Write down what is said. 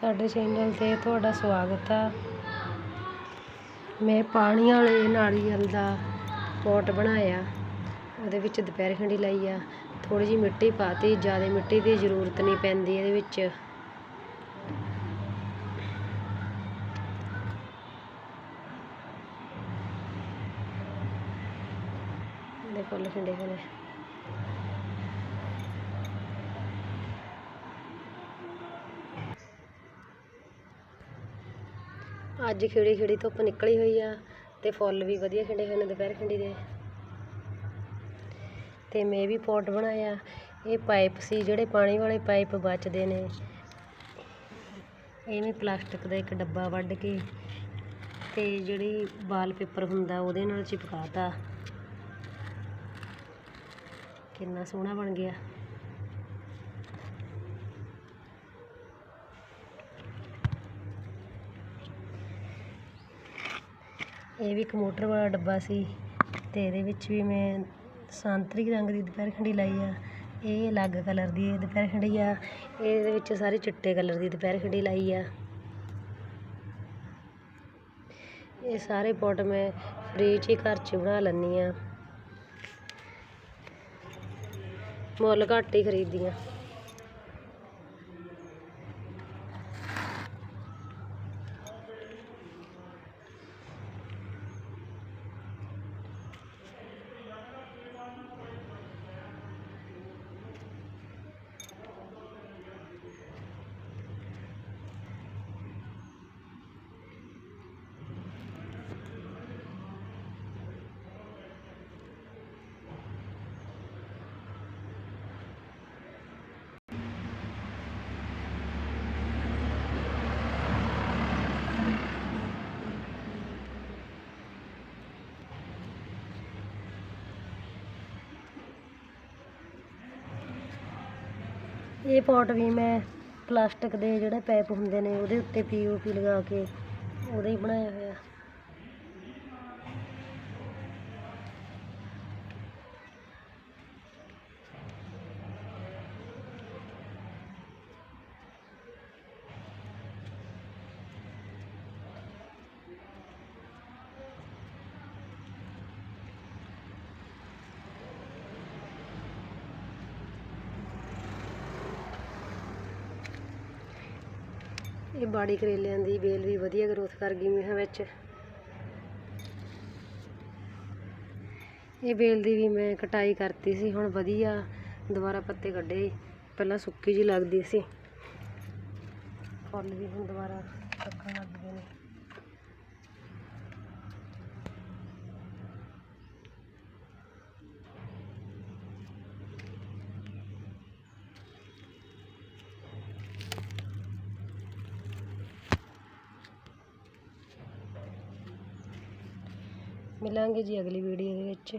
ਸਾਡੇ ਚੈਨਲ 'ਤੇ ਤੁਹਾਡਾ ਸਵਾਗਤ ਆ। ਮੈਂ ਪਾਣੀ ਵਾਲੇ ਨਾਰੀਅਲ ਦਾ ਪੋਟ ਬਣਾਇਆ। ਉਹਦੇ ਵਿੱਚ ਦੁਪਹਿਰ ਖੰਡੀ ਲਾਈ ਆ। ਥੋੜ੍ਹੀ ਜਿਹੀ ਮਿੱਟੀ ਪਾਤੀ, ਜ਼ਿਆਦਾ ਮਿੱਟੀ ਦੀ ਜ਼ਰੂਰਤ ਨਹੀਂ ਪੈਂਦੀ ਇਹਦੇ ਵਿੱਚ। ਇਹਦੇ ਫੁੱਲ ਖਿੰਡੇ ਹੋਏ ਅੱਜ ਖਿੜੀ ਖਿੜੀ ਧੁੱਪ ਨਿਕਲੀ ਹੋਈ ਆ ਤੇ ਫੁੱਲ ਵੀ ਵਧੀਆ ਖਿੰਡੇ ਹੋਏ ਨੇ ਦੁਪਹਿਰ ਖਿੰਡੀ ਦੇ। ਤੇ ਮੈਂ ਵੀ ਪੋਟ ਬਣਾਇਆ। ਇਹ ਪਾਈਪ ਸੀ, ਜਿਹੜੇ ਪਾਣੀ ਵਾਲੇ ਪਾਈਪ ਬਚਦੇ ਨੇ। ਐਵੇਂ ਪਲਾਸਟਿਕ ਦਾ ਇੱਕ ਡੱਬਾ ਵੱਢ ਕੇ ਤੇ ਜਿਹੜੀ ਵਾਲਪੇਪਰ ਹੁੰਦਾ, ਉਹਦੇ ਨਾਲ ਚਿਪਕਾਤਾ। ਕਿੰਨਾ ਸੋਹਣਾ ਬਣ ਗਿਆ। ਇਹ ਵੀ ਇੱਕ ਮੋਟਰ ਵਾਲਾ ਡੱਬਾ ਸੀ ਅਤੇ ਇਹਦੇ ਵਿੱਚ ਵੀ ਮੈਂ ਸੰਤਰੀ ਰੰਗ ਦੀ ਦੁਪਹਿਰ ਖੰਡੀ ਲਾਈ ਆ। ਇਹ ਅਲੱਗ ਕਲਰ ਦੀ ਦੁਪਹਿਰ ਖੰਡੀ ਆ। ਇਹਦੇ ਵਿੱਚ ਸਾਰੇ ਚਿੱਟੇ ਕਲਰ ਦੀ ਦੁਪਹਿਰ ਖੰਡੀ ਲਾਈ ਆ। ਇਹ ਸਾਰੇ ਪੋਟ ਮੈਂ ਫ੍ਰੀ 'ਚ ਹੀ ਘਰ 'ਚ ਬਣਾ ਲੈਂਦੀ ਆ। ਮੁੱਲ ਘੱਟ ਹੀ ਖਰੀਦਦੀ ਇਹ ਪੋਟ ਵੀ ਮੈਂ ਪਲਾਸਟਿਕ ਦੇ ਜਿਹੜੇ ਪੈਪ ਹੁੰਦੇ ਨੇ, ਉਹਦੇ ਉੱਤੇ ਪੀ ਓ ਪੀ ਲਗਾ ਕੇ ਉਹਦਾ ਹੀ ਬਣਾਇਆ ਹੋਇਆ। ਇਹ ਬਾੜੀ ਕਰੇਲਿਆਂ ਦੀ ਬੇਲ ਵੀ ਵਧੀਆ ਗਰੋਥ ਕਰ ਗਈ ਮੈਂ ਵਿੱਚ। ਇਹ ਬੇਲ ਦੀ ਵੀ ਮੈਂ ਕਟਾਈ ਕਰਤੀ ਸੀ, ਹੁਣ ਵਧੀਆ ਦੁਬਾਰਾ ਪੱਤੇ ਕੱਢੇ। ਪਹਿਲਾਂ ਸੁੱਕੀ ਜੀ ਲੱਗਦੀ ਸੀ। ਫੁੱਲ ਵੀ ਹੁਣ ਦੁਬਾਰਾ ਪੱਕਣ ਲੱਗ ਗਏ ਨੇ। ਮਿਲਾਂਗੇ ਜੀ ਅਗਲੀ ਵੀਡੀਓ ਦੇ ਵਿੱਚ।